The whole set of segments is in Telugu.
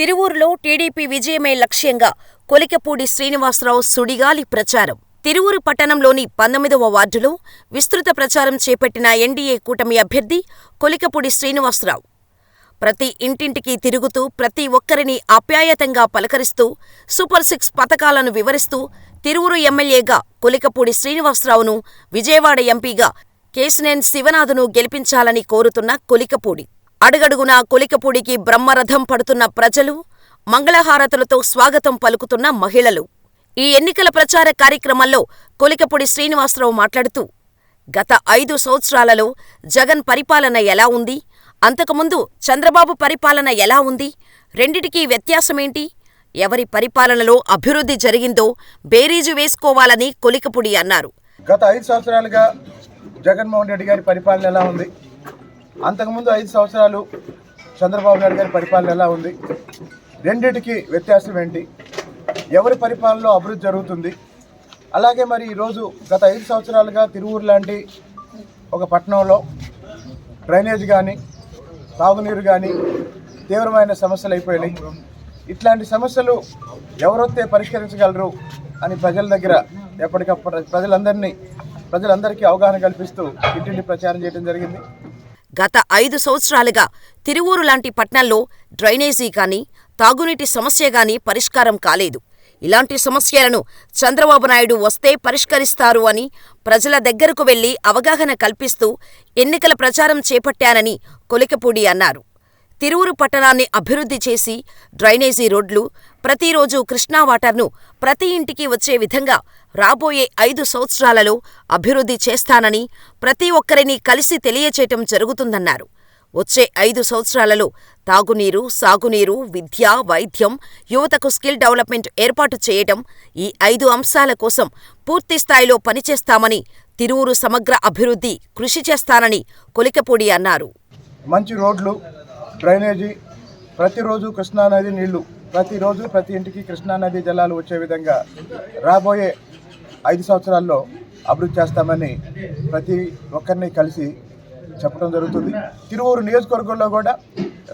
తిరువూరులో టీడీపీ విజయమే లక్ష్యంగా కొలికపూడి శ్రీనివాసరావు సుడిగాలి ప్రచారం. తిరువూరు పట్టణంలోని పంతొమ్మిదవ వార్డులో విస్తృత ప్రచారం చేపట్టిన ఎన్డీఏ కూటమి అభ్యర్థి కొలికపూడి శ్రీనివాసరావు. ప్రతి ఇంటింటికి తిరుగుతూ ప్రతి ఒక్కరిని ఆప్యాయతంగా పలకరిస్తూ సూపర్ సిక్స్ పథకాలను వివరిస్తూ తిరువురు ఎమ్మెల్యేగా కొలికపూడి శ్రీనివాసరావును విజయవాడ ఎంపీగా కేశినేని శివనాథును గెలిపించాలని కోరుతున్న కొలికపూడి. అడుగడుగునా కొలికపూడికి బ్రహ్మరథం పడుతున్న ప్రజలు మంగళహారతులతో స్వాగతం పలుకుతున్న మహిళలు. ఈ ఎన్నికల ప్రచార కార్యక్రమంలో కొలికపూడి శ్రీనివాసరావు మాట్లాడుతూ గత ఐదు సంవత్సరాలలో జగన్ పరిపాలన ఎలా ఉంది? అంతకుముందు చంద్రబాబు పరిపాలన ఎలా ఉంది? రెండిటికీ వ్యత్యాసమేంటి? ఎవరి పరిపాలనలో అభివృద్ధి జరిగిందో బేరీజు వేసుకోవాలని కొలికపుడి అన్నారు. గత ఐదు సంవత్సరాలుగా జగన్మోహన్ రెడ్డి గారి పరిపాలన ఎలా ఉంది? అంతకుముందు ఐదు సంవత్సరాలు చంద్రబాబు నాయుడు గారి పరిపాలన ఎలా ఉంది? రెండింటికి వ్యత్యాసం ఏంటి? ఎవరి పరిపాలనలో అభివృద్ధి జరుగుతుంది? అలాగే మరి ఈరోజు గత ఐదు సంవత్సరాలుగా తిరువూరు లాంటి ఒక పట్టణంలో డ్రైనేజ్ కానీ తాగునీరు కానీ తీవ్రమైన సమస్యలు అయిపోయినాయి. ఇట్లాంటి సమస్యలు ఎవరొస్తే పరిష్కరించగలరు అని ప్రజల దగ్గర ఎప్పటికప్పుడు ప్రజలందరినీ ప్రజలందరికీ అవగాహన కల్పిస్తూ ఇంటింటి ప్రచారం చేయడం జరిగింది. గత ఐదు సంవత్సరాలుగా తిరువూరు లాంటి పట్టణాల్లో డ్రైనేజీ కానీ తాగునీటి సమస్య గాని పరిష్కారం కాలేదు. ఇలాంటి సమస్యలను చంద్రబాబు నాయుడు వస్తే పరిష్కరిస్తారు అని ప్రజల దగ్గరకు వెళ్ళి అవగాహన కల్పిస్తూ ఎన్నికల ప్రచారం చేపట్టానని కొలికపూడి అన్నారు. తిరువురు పట్టణాన్ని అభివృద్ధి చేసి డ్రైనేజీ రోడ్లు ప్రతిరోజు కృష్ణా వాటర్ను ప్రతి ఇంటికి వచ్చే విధంగా రాబోయే ఐదు సంవత్సరాలలో అభివృద్ధి చేస్తానని ప్రతి ఒక్కరిని కలిసి తెలియచేయటం జరుగుతుందన్నారు. వచ్చే ఐదు సంవత్సరాలలో తాగునీరు సాగునీరు విద్య వైద్యం యువతకు స్కిల్ డెవలప్మెంట్ ఏర్పాటు చేయటం ఈ ఐదు అంశాల కోసం పూర్తి స్థాయిలో పనిచేస్తామని తిరువురు సమగ్ర అభివృద్ధి కృషి చేస్తానని కొలికపూడి అన్నారు. మంచి రోడ్లు డ్రైనేజీ ప్రతిరోజు కృష్ణానది నీళ్ళు ప్రతిరోజు ప్రతి ఇంటికి కృష్ణానది జలాలు వచ్చే విధంగా రాబోయే ఐదు సంవత్సరాల్లో అభివృద్ధి చేస్తామని ప్రతి ఒక్కరిని కలిసి చెప్పడం జరుగుతుంది. తిరువూరు నియోజకవర్గంలో కూడా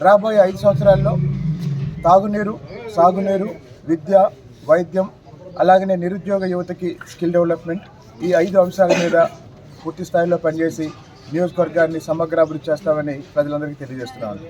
రాబోయే ఐదు సంవత్సరాల్లో తాగునీరు సాగునీరు విద్య వైద్యం అలాగనే నిరుద్యోగ యువతకి స్కిల్ డెవలప్మెంట్ ఈ ఐదు అంశాల మీద పూర్తి స్థాయిలో పనిచేసి నియోజకవర్గాన్ని సమగ్ర అభివృద్ధి చేస్తామని ప్రజలందరికీ తెలియజేస్తున్నాను.